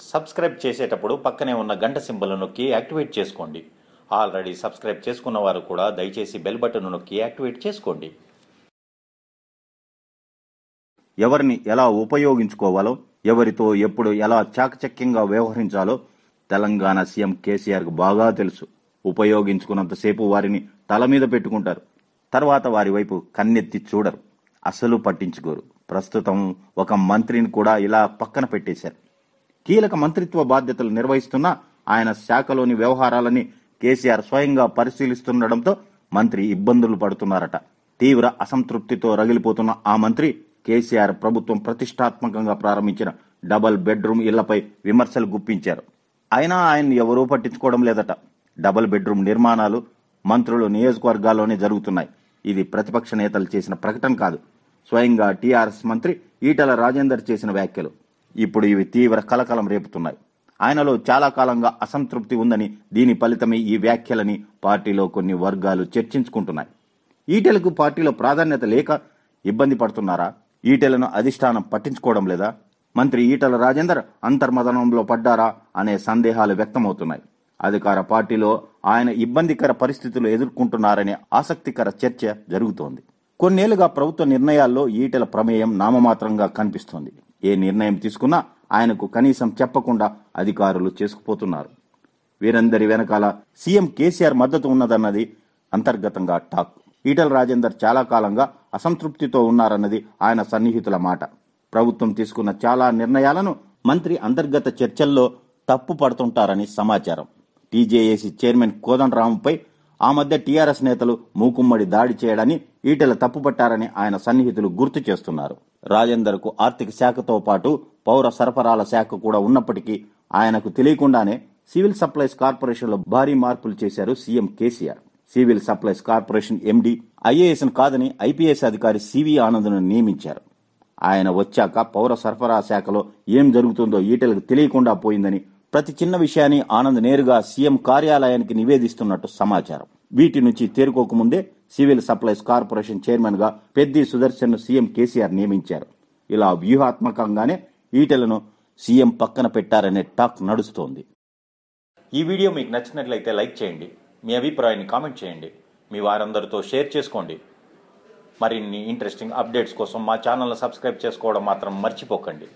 Subscribe చేసేటప్పుడు పక్కనే ఉన్న గంట సింబల్ నొక్కి యాక్టివేట్ చేసుకోండి. ఆల్రెడీ సబ్స్క్రైబ్ చేసుకున్న వారు కూడా దయచేసి బెల్ బటన్ నొక్కి యాక్టివేట్ చేసుకోండి. ఎవరిని ఎలా ఉపయోగించుకోవాలో ఎవరితో ఎప్పుడు ఎలా చాకచక్యంగా వ్యవహరించాలో తెలంగాణ సీఎం కేసీఆర్కు బాగా తెలుసు. ఉపయోగించుకున్నంతసేపు వారిని తల మీద పెట్టుకుంటారు. తర్వాత వారి వైపు కన్నెత్తి చూడరు. అసలు పట్టించుకోరు. ప్రస్తుతం ఒక మంత్రిని కూడా ఇలా పక్కన పెట్టేశారు. కీలక మంత్రిత్వ బాధ్యతలు నిర్వహిస్తున్న ఆయన శాఖలోని వ్యవహారాలని కేసీఆర్ స్వయంగా పరిశీలిస్తుండటంతో మంత్రి ఇబ్బందులు పడుతున్నారట. తీవ్ర అసంతృప్తితో రగిలిపోతున్న ఆ మంత్రి కేసీఆర్ ప్రభుత్వం ప్రతిష్టాత్మకంగా ప్రారంభించిన డబల్ బెడ్రూమ్ ఇళ్ళపై విమర్శలు గుప్పించారు. అయినా ఆయన ఎవరూ పట్టించుకోవడం లేదట. డబల్ బెడ్రూమ్ నిర్మాణాలు మంత్రులు నియోజకవర్గాల్లోనే జరుగుతున్నాయి. ఇది ప్రతిపక్ష నేతలు చేసిన ప్రకటన కాదు. స్వయంగా టీఆర్ఎస్ మంత్రి ఈటల రాజేందర్ చేసిన వ్యాఖ్యలు. ఇప్పుడు ఇవి తీవ్ర కలకలం రేపుతున్నాయి. ఆయనలో చాలా కాలంగా అసంతృప్తి ఉందని దీని ఫలితమే ఈ వ్యాఖ్యలని పార్టీలో కొన్ని వర్గాలు చర్చించుకుంటున్నాయి. ఈటెలకు పార్టీలో ప్రాధాన్యత లేక ఇబ్బంది పడుతున్నారా? ఈటెలను అధిష్టానం పట్టించుకోవడం లేదా? మంత్రి ఈటల రాజేందర్ అంతర్మదనంలో పడ్డారా అనే సందేహాలు వ్యక్తమవుతున్నాయి. అధికార పార్టీలో ఆయన ఇబ్బందికర పరిస్థితులు ఎదుర్కొంటున్నారనే ఆసక్తికర చర్చ జరుగుతోంది. కొన్నేళ్ళుగా ప్రభుత్వ నిర్ణయాల్లో ఈటెల ప్రమేయం నామమాత్రంగా కనిపిస్తోంది. ఏ నిర్ణయం తీసుకున్నా ఆయనకు కనీసం చెప్పకుండా అధికారులు చేసుకుపోతున్నారు. వీరందరి వెనకాల సీఎం కేసీఆర్ మద్దతు ఉన్నదన్నది అంతర్గతంగా టాక్. ఈటల రాజేందర్ చాలా కాలంగా అసంతృప్తితో ఉన్నారన్నది ఆయన సన్నిహితుల మాట. ప్రభుత్వం తీసుకున్న చాలా నిర్ణయాలను మంత్రి అంతర్గత చర్చల్లో తప్పు పడుతుంటారని సమాచారం. టీజేఏసీ చైర్మన్ కోదండరాంపై ఆ మధ్య టీఆర్ఎస్ నేతలు మూకుమ్మడి దాడి చేయడాన్ని ఈటెల తప్పుపట్టారని ఆయన సన్నిహితులు గుర్తు చేస్తున్నారు. రాజేందర్కు ఆర్థిక శాఖతో పాటు పౌర సరఫరాల శాఖ కూడా ఉన్నప్పటికీ ఆయనకు తెలియకుండానే సివిల్ సప్లైస్ కార్పొరేషన్లో భారీ మార్పులు చేశారు CM KCR. Civil supplies corporation MD IAS కాదని ఐపీఎస్ అధికారి సివి ఆనంద్ను నియమించారు. ఆయన వచ్చాక పౌర సరఫరా శాఖలో ఏం జరుగుతుందో ఈటెలకు తెలియకుండా పోయిందని ప్రతి చిన్న విషయాన్ని ఆనంద్ నేరుగా సీఎం కార్యాలయానికి నివేదిస్తున్నట్టు సమాచారం. వీటి నుంచి తేరుకోకముందే సివిల్ సప్లైస్ కార్పొరేషన్ చైర్మన్గా పెద్ది సుదర్శన్ సీఎం కేసీఆర్ నియమించారు. ఇలా వ్యూహాత్మకంగానే ఈటెలను సీఎం పక్కన పెట్టారనే టాక్ నడుస్తోంది. ఈ వీడియో మీకు నచ్చినట్లయితే లైక్ చేయండి. మీ అభిప్రాయాన్ని కామెంట్ చేయండి. మీ వారందరితో షేర్ చేసుకోండి. మరిన్ని ఇంట్రెస్టింగ్ అప్డేట్స్ కోసం మా ఛానల్ను సబ్స్క్రైబ్ చేసుకోవడం మాత్రం మర్చిపోకండి.